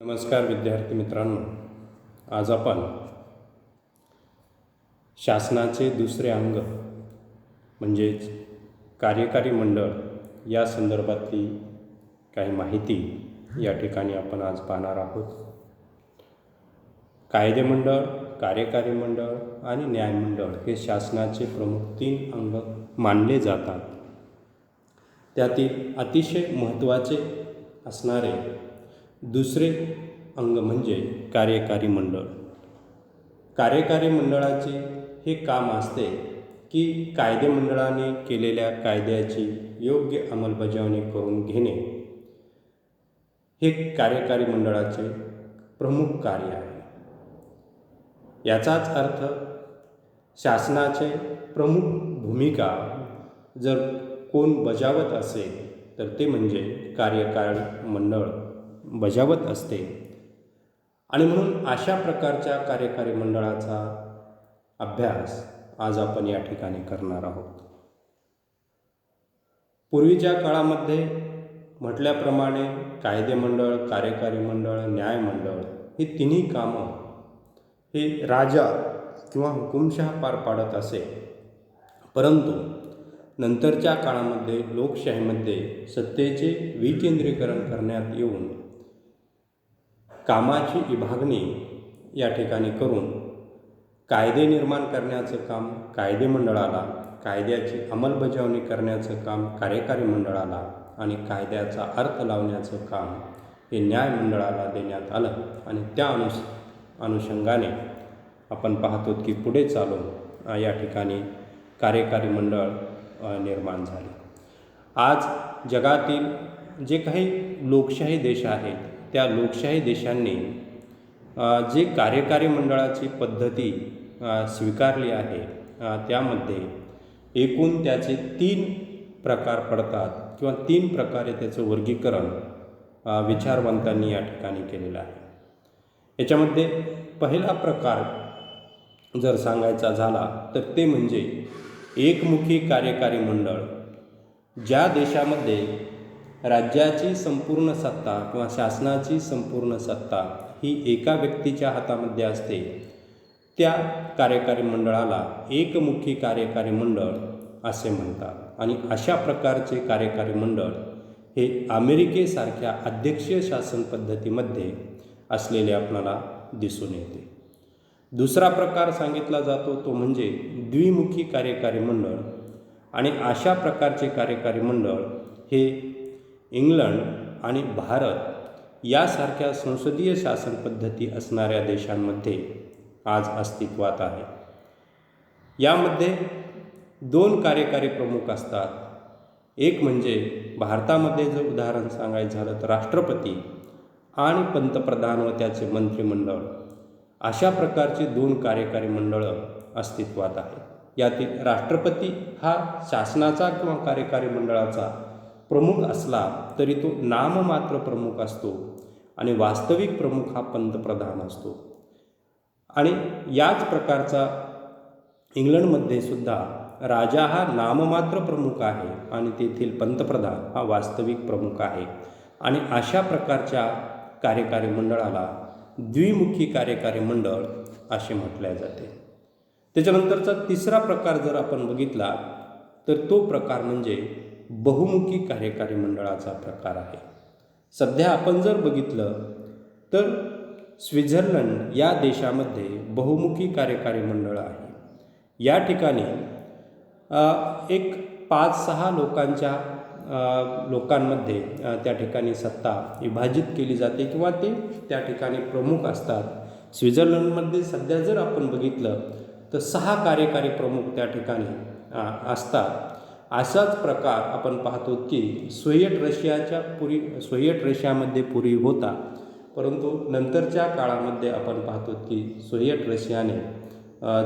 नमस्कार विद्यार्थी मित्रांनो. आज आपण शासनाचे दुसरे अंग म्हणजेच कार्यकारी मंडळ या संदर्भातली काही माहिती या ठिकाणी आपण आज पाहणार आहोत. कायदे मंडळ कार्यकारी मंडळ आणि न्यायमंडळ हे शासनाचे प्रमुख तीन अंग मानले जातात. त्यातील अतिशय महत्त्वाचे असणारे दुसरे अंग म्हणजे कार्यकारी मंडळ. कार्यकारी मंडळाचे हे काम असते की कायदे मंडळाने केलेल्या कायद्याची योग्य अंमलबजावणी करून घेणे. हे कार्यकारी मंडळाचे प्रमुख कार्य आहे. याचाच अर्थ शासनाचे प्रमुख भूमिका जर कोण बजावत असेल तर ते म्हणजे कार्यकारी मंडळ. बजावत असते. आणि म्हणून अशा प्रकारच्या कार्यकारी मंडळाचा अभ्यास आज आपण या ठिकाणी करणार आहोत. पूर्वीच्या काळामध्ये म्हटल्याप्रमाणे कायदे मंडळ कार्यकारी मंडळ न्यायमंडळ ही तिन्ही कामं हे राजा किंवा हुकुमशहा पार पाडत असे. परंतु नंतरच्या काळामध्ये लोकशाहीमध्ये सत्तेचे विकेंद्रीकरण करण्यात येऊन कामाची विभागणी या ठिकाणी करून कायदे निर्माण करण्याचं काम कायदे मंडळाला कायद्याची अंमलबजावणी करण्याचं काम कार्यकारी मंडळाला आणि कायद्याचा अर्थ लावण्याचं काम हे न्याय मंडळाला देण्यात आलं आणि त्या अनुस अनुषंगाने आपण पाहतो की पुढे चालून या ठिकाणी कार्यकारी मंडळ निर्माण झाले. आज जगातील जे काही लोकशाही देश आहेत त्या लोकशाही देशांनी जे कार्यकारी मंडळाची पद्धती स्वीकारली आहे त्यामध्ये एकूण त्याचे तीन प्रकार पडतात किंवा तीन प्रकारे त्याचं वर्गीकरण विचारवंतांनी या ठिकाणी केलेलं आहे. याच्यामध्ये पहिला प्रकार जर सांगायचा झाला तर ते म्हणजे एकमुखी कार्यकारी मंडळ ज्या देशामध्ये राज्याची संपूर्ण सत्ता किंवा शासनाची संपूर्ण सत्ता ही एका व्यक्तीच्या हातामध्ये असते. त्या कार्यकारी मंडळाला एकमुखी कार्यकारी मंडळ असे म्हणतात. आणि अशा प्रकारचे कार्यकारी मंडळ हे अमेरिकेसारख्या अध्यक्षीय शासन पद्धतीमध्ये असलेले आपल्याला दिसून येते. दुसरा प्रकार सांगितला जातो तो म्हणजे द्विमुखी कार्यकारी मंडळ. आणि अशा प्रकारचे कार्यकारी मंडळ हे इंग्लंड आणि भारत यासारख्या संसदीय शासन पद्धती असणाऱ्या देशांमध्ये आज अस्तित्वात आहे. यामध्ये दोन कार्यकारी प्रमुख असतात. एक म्हणजे भारतामध्ये जर उदाहरण सांगायचं झालं तर राष्ट्रपती आणि पंतप्रधान व त्याचे मंत्रिमंडळ अशा प्रकारची दोन कार्यकारी मंडळं अस्तित्वात आहेत. यातील राष्ट्रपती हा शासनाचा किंवा कार्यकारी मंडळाचा प्रमुख असला तरी तो नाममात्र प्रमुख असतो आणि वास्तविक प्रमुख हा पंतप्रधान असतो. आणि याच प्रकारचा इंग्लंडमध्ये सुद्धा राजा हा नाममात्र प्रमुख आहे आणि तेथील पंतप्रधान हा वास्तविक प्रमुख आहे. आणि अशा प्रकारच्या कार्यकारी मंडळाला द्विमुखी कार्यकारी मंडळ असे म्हटले जाते. त्याच्यानंतरचा तिसरा प्रकार जर आपण बघितला तर तो प्रकार म्हणजे बहुमुखी कार्यकारी मंडळाचा प्रकार आहे. सध्या आपण जर बघितलं तर स्वित्झर्लंड या देशामध्ये बहुमुखी कार्यकारी मंडळ आहे. या ठिकाणी एक पाच सहा लोकांच्या लोकांमध्ये त्या ठिकाणी सत्ता विभाजित केली जाते किंवा ते त्या ठिकाणी प्रमुख असतात. स्वित्झर्लंडमध्ये सध्या जर आपण बघितलं तर सहा कार्यकारी प्रमुख त्या ठिकाणी असतात. असाच प्रकार आपण पाहतो की सोव्हिएट रशियाच्या पूर्वी सोव्हिएट रशियामध्ये पूर्वी होता. परंतु नंतरच्या काळामध्ये आपण पाहतो की सोव्हिएट रशियाने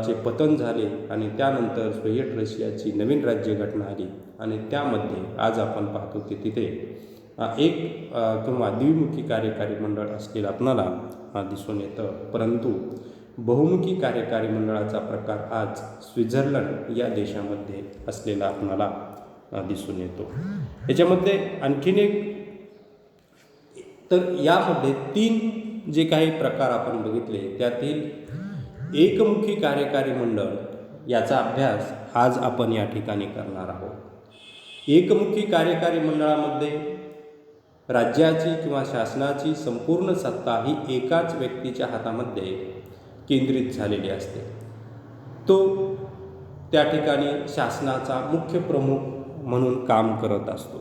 चे पतन झाले आणि त्यानंतर सोव्हिएट रशियाची नवीन राज्यघटना आली आणि त्यामध्ये आज आपण पाहतो की तिथे एक किंवा द्विमुखी कार्यकारी मंडळ असलेलं आपणाला दिसून येतं. परंतु बहुमुखी कार्यकारी मंडळाचा प्रकार आज स्वित्झर्लंड या देशामध्ये असलेला आपणाला दिसून येतो. याच्यामध्ये आणखीन एक तर यामध्ये तीन जे काही प्रकार आपण बघितले त्यातील एकमुखी कार्यकारी मंडळ याचा अभ्यास आज आपण या ठिकाणी करणार आहोत. एकमुखी कार्यकारी मंडळामध्ये राज्याची किंवा शासनाची संपूर्ण सत्ता ही एकाच व्यक्तीच्या हातामध्ये केंद्रित झालेली असते. तो त्या ठिकाणी शासनाचा मुख्य प्रमुख म्हणून काम करत असतो.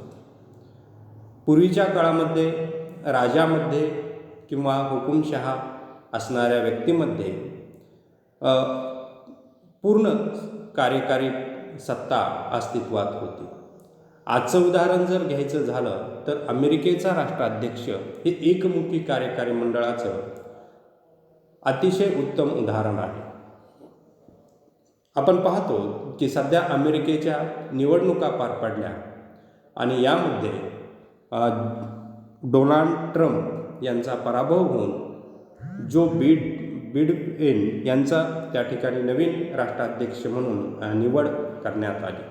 पूर्वीच्या काळामध्ये राजामध्ये किंवा हुकुमशहा असणाऱ्या व्यक्तीमध्ये पूर्ण कार्यकारी सत्ता अस्तित्वात होती. आजचं उदाहरण जर घ्यायचं झालं तर अमेरिकेचा राष्ट्राध्यक्ष हे एकमुखी कार्यकारी मंडळाचं अतिशय उत्तम उदाहरण आहे. आपण पाहतो की सध्या अमेरिकेच्या निवडणुका पार पडल्या आणि यामध्ये डोनाल्ड ट्रम्प यांचा पराभव होऊन जो बीड बिडएन यांचा त्या ठिकाणी नवीन राष्ट्राध्यक्ष म्हणून निवड करण्यात आली.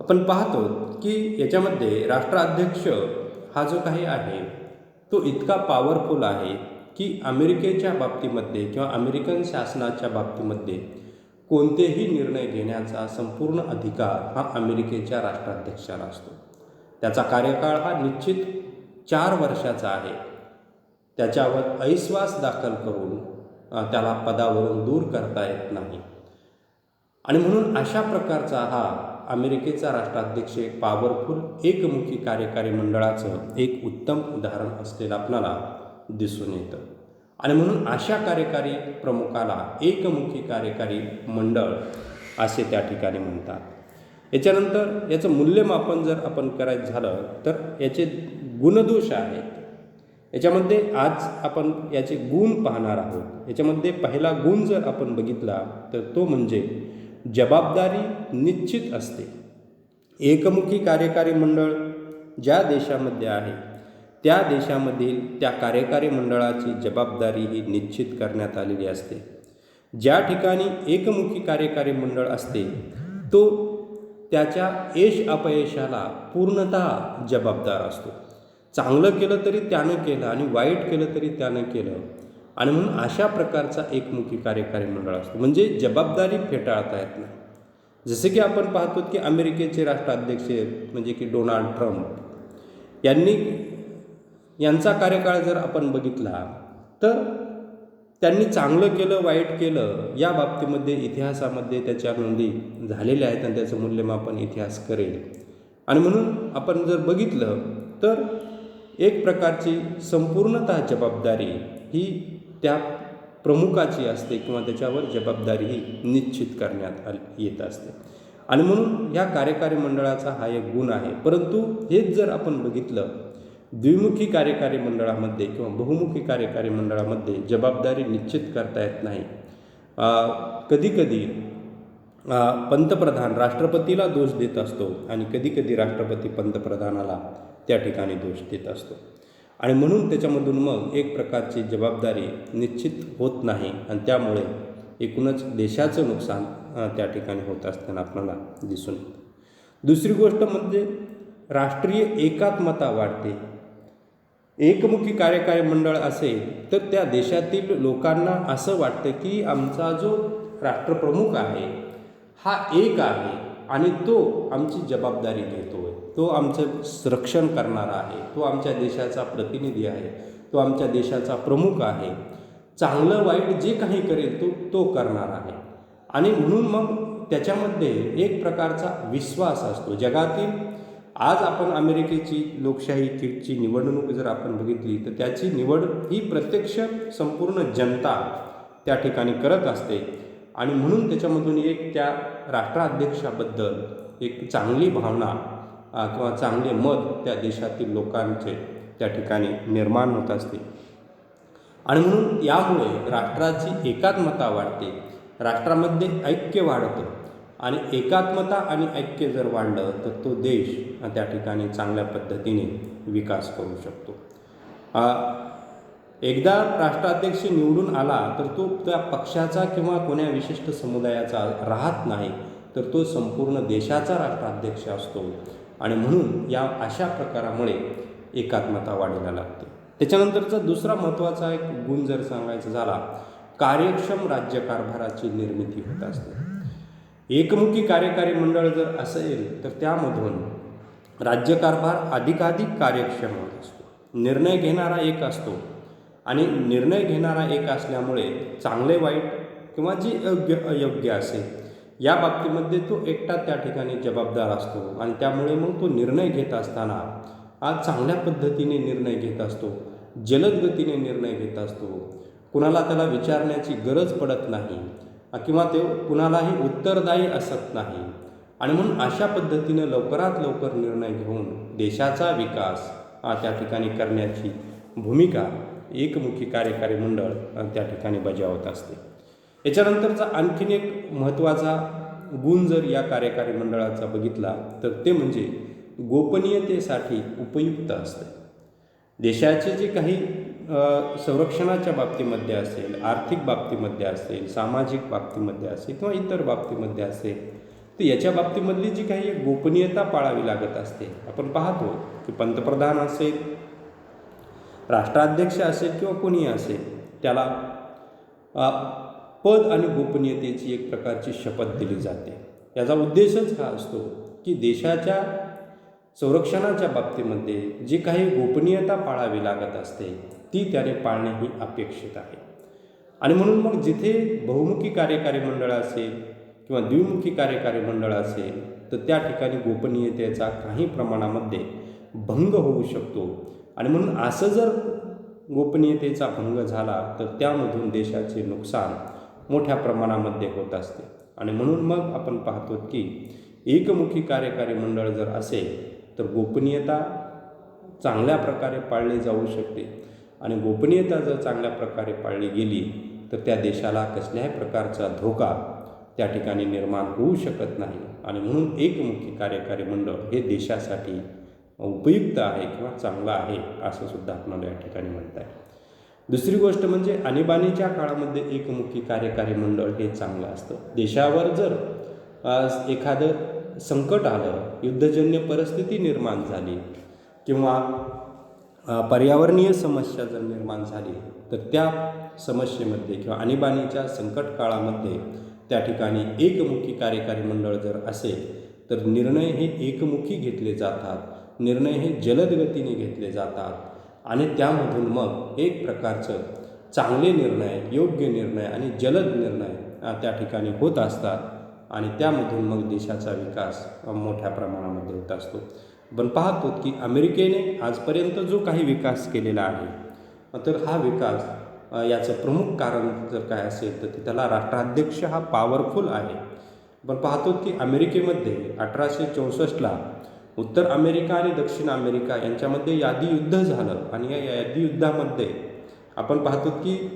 आपण पाहतो की याच्यामध्ये राष्ट्राध्यक्ष हा जो काही आहे तो इतका पॉवरफुल आहे की अमेरिकेच्या बाबतीमध्ये किंवा अमेरिकन शासनाच्या बाबतीमध्ये कोणतेही निर्णय घेण्याचा संपूर्ण अधिकार हा अमेरिकेच्या राष्ट्राध्यक्षाला असतो. त्याचा कार्यकाळ हा निश्चित चार वर्षाचा आहे. त्याच्यावर अविश्वास दाखल करून त्याला पदावरून दूर करता येत नाही. आणि म्हणून अशा प्रकारचा हा अमेरिकेचा राष्ट्राध्यक्ष एक पॉवरफुल एकमुखी कार्यकारी मंडळाचं एक उत्तम उदाहरण असलेलं आपल्याला दिसून येतं. आणि म्हणून अशा कार्यकारी प्रमुखाला एकमुखी कार्यकारी मंडळ असे त्या ठिकाणी म्हणतात. याच्यानंतर याचं मूल्यमापन जर आपण करायचं झालं तर याचे गुणदोष आहेत. याच्यामध्ये आज आपण याचे गुण पाहणार आहोत. याच्यामध्ये पहिला गुण जर आपण बघितला तर तो म्हणजे जबाबदारी निश्चित असते. एकमुखी कार्यकारी मंडळ ज्या देशामध्ये आहे त्या देशामधील त्या कार्यकारी मंडळाची जबाबदारी ही निश्चित करण्यात आलेली असते. ज्या ठिकाणी एकमुखी कार्यकारी मंडळ असते तो त्याच्या यश अपयशाला पूर्णतः जबाबदार असतो. चांगलं केलं तरी त्यानं केलं आणि वाईट केलं तरी त्यानं केलं. आणि म्हणून अशा प्रकारचा एकमुखी कार्यकारी मंडळ असतो. म्हणजे जबाबदारी फेटाळता येत नाही. जसे की आपण पाहतो की अमेरिकेचे राष्ट्राध्यक्ष म्हणजे की डोनाल्ड ट्रम्प. यांनी यांचा कार्यकाळ जर आपण बघितला तर त्यांनी चांगलं केलं वाईट केलं या बाबतीमध्ये इतिहासामध्ये त्याच्या नोंदी झालेल्या आहेत आणि त्याचं मूल्यमापन इतिहास करेल. आणि म्हणून आपण जर बघितलं तर एक प्रकारची संपूर्णतः जबाबदारी ही त्या प्रमुखाची असते किंवा त्याच्यावर जबाबदारी ही निश्चित करण्यात आली येत असते. आणि म्हणून ह्या कार्यकारी मंडळाचा हा एक गुण आहे. परंतु हेच जर आपण बघितलं द्विमुखी कार्यकारी मंडळामध्ये किंवा बहुमुखी कार्यकारी मंडळामध्ये जबाबदारी निश्चित करता येत नाही. कधीकधी पंतप्रधान राष्ट्रपतीला दोष देत असतो आणि कधीकधी राष्ट्रपती पंतप्रधानाला त्या ठिकाणी दोष देत असतो. आणि म्हणून त्याच्यामधून मग एक प्रकारची जबाबदारी निश्चित होत नाही आणि त्यामुळे एकूणच देशाचं नुकसान त्या ठिकाणी होत असताना आपल्याला दिसून येतं. दुसरी गोष्ट म्हणजे राष्ट्रीय एकात्मता वाढते. एकमुखी कार्यकारी मंडळ असेल तर त्या देशातील लोकांना असं वाटतं की आमचा जो राष्ट्रप्रमुख आहे हा एक आहे आणि तो आमची जबाबदारी घेतोय. तो आमचं संरक्षण करणारा आहे. तो आमच्या देशाचा प्रतिनिधी आहे. तो आमच्या देशाचा प्रमुख आहे. चांगलं वाईट जे काही करेल तो तो करणार आहे. आणि म्हणून मग त्याच्यामध्ये एक प्रकारचा विश्वास असतो. जगातील आज आपण अमेरिकेची लोकशाही थीटची निवडणूक जर आपण बघितली तर त्याची निवड ही प्रत्यक्ष संपूर्ण जनता त्या ठिकाणी करत असते. आणि म्हणून त्याच्यामधून एक त्या राष्ट्राध्यक्षाबद्दल एक चांगली भावना किंवा चांगले मत त्या देशातील लोकांचे त्या ठिकाणी निर्माण होत असते. आणि म्हणून यामुळे राष्ट्राची एकात्मता वाढते राष्ट्रामध्ये ऐक्य वाढतं. आणि एकात्मता आणि ऐक्य जर वाढलं तर तो देश त्या ठिकाणी चांगल्या पद्धतीने विकास करू शकतो. एकदा राष्ट्राध्यक्ष निवडून आला तर तो त्या पक्षाचा किंवा कोण्या विशिष्ट समुदायाचा राहत नाही तर तो संपूर्ण देशाचा राष्ट्राध्यक्ष असतो. आणि म्हणून या अशा प्रकारामुळे एकात्मता वाढीला लागते. त्याच्यानंतरचा दुसरा महत्त्वाचा एक गुण जर सांगायचा झाला कार्यक्षम राज्यकारभाराची निर्मिती होत असते. एकमुखी कार्यकारी मंडळ जर असेल तर त्यामधून राज्यकारभार अधिकाधिक कार्यक्षम होत असतो. निर्णय घेणारा एक असतो आणि निर्णय घेणारा एक असल्यामुळे चांगले वाईट किंवा जे योग्य अयोग्य असेल या बाबतीमध्ये तो एकटा त्या ठिकाणी जबाबदार असतो आणि त्यामुळे मग तो निर्णय घेत असताना आज चांगल्या पद्धतीने निर्णय घेत असतो जलद गतीने निर्णय घेत असतो. कुणाला त्याला विचारण्याची गरज पडत नाही. किंवा ते कुणालाही उत्तरदायी असत नाही. आणि म्हणून अशा पद्धतीनं लवकरात लवकर निर्णय घेऊन देशाचा विकास हा त्या ठिकाणी करण्याची भूमिका एकमुखी कार्यकारी मंडळ त्या ठिकाणी बजावत असते. याच्यानंतरचा आणखीन एक महत्त्वाचा गुण जर या कार्यकारी मंडळाचा बघितला तर ते म्हणजे गोपनीयतेसाठी उपयुक्त असते. देशाचे जे काही संरक्षणाच्या बाबतीमध्ये असेल आर्थिक बाबतीमध्ये असेल सामाजिक बाबतीमध्ये असेल किंवा इतर बाबतीमध्ये असेल तर याच्या बाबतीमधली जी काही गोपनीयता पाळावी लागत असते आपण पाहतो की पंतप्रधान असेल राष्ट्राध्यक्ष असेल किंवा कोणीही असेल त्याला पद आणि गोपनीयतेची एक प्रकारची शपथ दिली जाते. याचा उद्देशच हा असतो की देशाच्या संरक्षणाच्या बाबतीमध्ये जी काही गोपनीयता पाळावी लागत असते ती त्याने पाळणे ही अपेक्षित आहे. आणि म्हणून मग जिथे बहुमुखी कार्यकारी मंडळ असेल किंवा द्विमुखी कार्यकारी मंडळ असेल तर त्या ठिकाणी गोपनीयतेचा काही प्रमाणामध्ये भंग होऊ शकतो. आणि म्हणून असं जर गोपनीयतेचा भंग झाला तर त्यामधून देशाचे नुकसान मोठ्या प्रमाणामध्ये होत असते. आणि म्हणून मग आपण पाहतो की एकमुखी कार्यकारी मंडळ जर असेल तर गोपनीयता चांगल्या प्रकारे पाळली जाऊ शकते. आणि गोपनीयता जर चांगल्या प्रकारे पाळली गेली तर त्या देशाला कसल्याही प्रकारचा धोका त्या ठिकाणी निर्माण होऊ शकत नाही. आणि म्हणून एकमुखी कार्यकारी मंडळ हे देशासाठी उपयुक्त आहे किंवा चांगलं आहे असं सुद्धा आपल्याला या ठिकाणी म्हणता येईल. दुसरी गोष्ट म्हणजे आणीबाणीच्या काळामध्ये एकमुखी कार्यकारी मंडळ हे चांगलं असतं. देशावर जर एखादं संकट आलं युद्धजन्य परिस्थिती निर्माण झाली किंवा पर्यावरणीय समस्या जर निर्माण झाली तर त्या समस्येमध्ये किंवा आणीबाणीच्या संकट काळामध्ये त्या ठिकाणी एकमुखी कार्यकारी मंडळ जर असेल तर निर्णय हे एकमुखी घेतले जातात. निर्णय हे जलद गतीने घेतले जातात. आणि त्यामधून मग एक प्रकारचं चांगले निर्णय योग्य निर्णय आणि जलद निर्णय त्या ठिकाणी होत असतात. आणि त्यामधून मग देशाचा विकास मोठ्या प्रमाणामध्ये होत असतो. पण पाहतो की अमेरिकेने आजपर्यंत जो काही विकास केलेला आहे तर हा विकास याचं प्रमुख कारण जर काय असेल तर त्याला राष्ट्राध्यक्ष हा पॉवरफुल आहे. पण पाहतो की अमेरिकेमध्ये अठराशे चौसष्टला उत्तर अमेरिका आणि दक्षिण अमेरिका यांच्यामध्ये यादी युद्ध झालं. आणि या यादी युद्धामध्ये आपण पाहतो की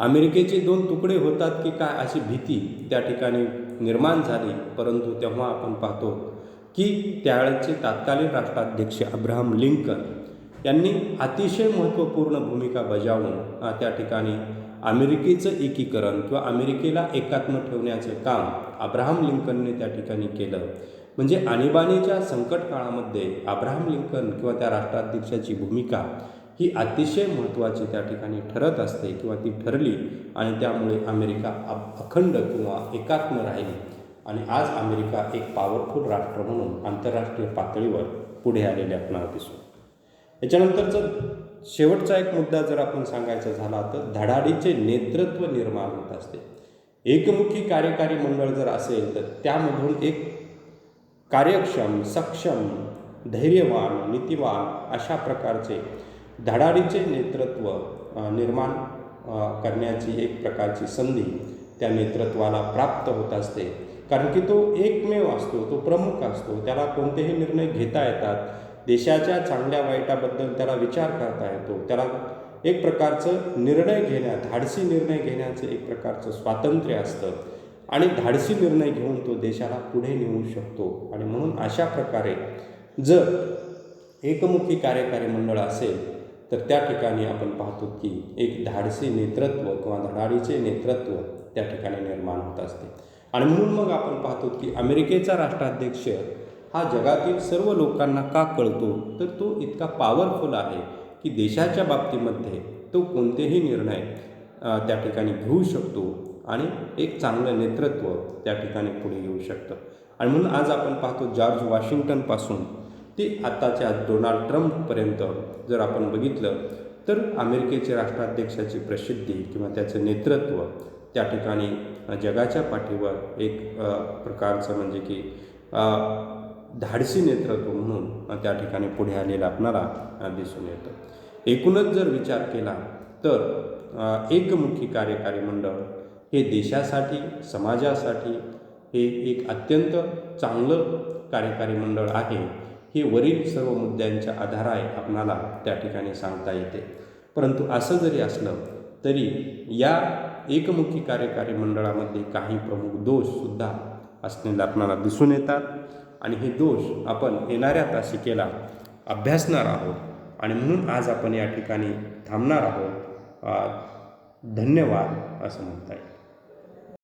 अमेरिकेचे दोन तुकडे होतात की काय अशी भीती त्या ठिकाणी निर्माण झाली परंतु तेव्हा आपण पाहतो की त्यावेळेचे तात्कालीन राष्ट्राध्यक्ष अब्राहम लिंकन यांनी अतिशय महत्त्वपूर्ण भूमिका बजावून त्या ठिकाणी अमेरिकेचं एकीकरण किंवा अमेरिकेला एकात्म ठेवण्याचं काम अब्राहम लिंकनने त्या ठिकाणी केलं. म्हणजे आणीबाणीच्या संकट काळामध्ये अब्राहम लिंकन किंवा त्या राष्ट्राध्यक्षाची भूमिका ही अतिशय महत्त्वाची त्या ठिकाणी ठरत असते किंवा ती ठरली आणि त्यामुळे अमेरिका अखंड किंवा एकात्म राहिली. आणि आज अमेरिका एक पॉवरफुल राष्ट्र म्हणून आंतरराष्ट्रीय पातळीवर पुढे आलेले आपल्याला दिसतो याच्यानंतरचं शेवटचा एक मुद्दा जर आपण सांगायचा झाला तर धडाडीचे नेतृत्व निर्माण होत असते. एकमुखी कार्यकारी मंडळ जर असेल तर त्यामधून एक कार्यक्षम सक्षम धैर्यवान नीतिवान अशा प्रकारचे धडाडीचे नेतृत्व निर्माण करण्याची एक प्रकारची संधी त्या नेतृत्वाला प्राप्त होत असते. कारण की तो एकमेव असतो तो प्रमुख असतो. त्याला कोणतेही निर्णय घेता येतात. देशाच्या चांगल्या वाईटाबद्दल त्याला विचार करता येतो. त्याला एक प्रकारचं निर्णय घेण्या धाडसी निर्णय घेण्याचं एक प्रकारचं स्वातंत्र्य असतं. आणि धाडसी निर्णय घेऊन तो देशाला पुढे नेऊ शकतो. आणि म्हणून अशा प्रकारे जर एकमुखी कार्यकारी मंडळ असेल तर त्या ठिकाणी आपण पाहतो की एक धाडसी नेतृत्व किंवा धडाडीचे नेतृत्व त्या ठिकाणी निर्माण होत असते. आणि म्हणून मग आपण पाहतो की अमेरिकेचा राष्ट्राध्यक्ष हा जगातील सर्व लोकांना का कळतो? तर तो इतका पॉवरफुल आहे की देशाच्या बाबतीमध्ये तो कोणतेही निर्णय त्या ठिकाणी घेऊ शकतो आणि एक चांगलं नेतृत्व त्या ठिकाणी पुढे येऊ शकतं. आणि म्हणून आज आपण पाहतो जॉर्ज वॉशिंग्टनपासून ते आताच्या डोनाल्ड ट्रम्पपर्यंत जर आपण बघितलं तर अमेरिकेचे राष्ट्राध्यक्षाची प्रसिद्धी किंवा त्याचं नेतृत्व त्या ठिकाणी जगाच्या पाठीवर एक प्रकारचं म्हणजे की धाडसी नेतृत्व म्हणून त्या ठिकाणी पुढे आलेलं आपणाला दिसून येतं. एकूणच जर विचार केला तर एकमुखी कार्यकारी मंडळ हे देशासाठी समाजासाठी हे एक अत्यंत चांगलं कार्यकारी मंडळ आहे. हे वरील सर्व मुद्द्यांच्या आधारे आपणाला त्या ठिकाणी सांगता येते. परंतु असं जरी असलं तरी या एकमुखी कार्यकारी मंडळामध्ये काही प्रमुख दोषसुद्धा असलेले आपणाला दिसून येतात आणि हे दोष आपण येणाऱ्या तासिकेला अभ्यासणार आहोत आणि म्हणून आज आपण या ठिकाणी थांबणार आहोत. धन्यवाद असं म्हणता येईल.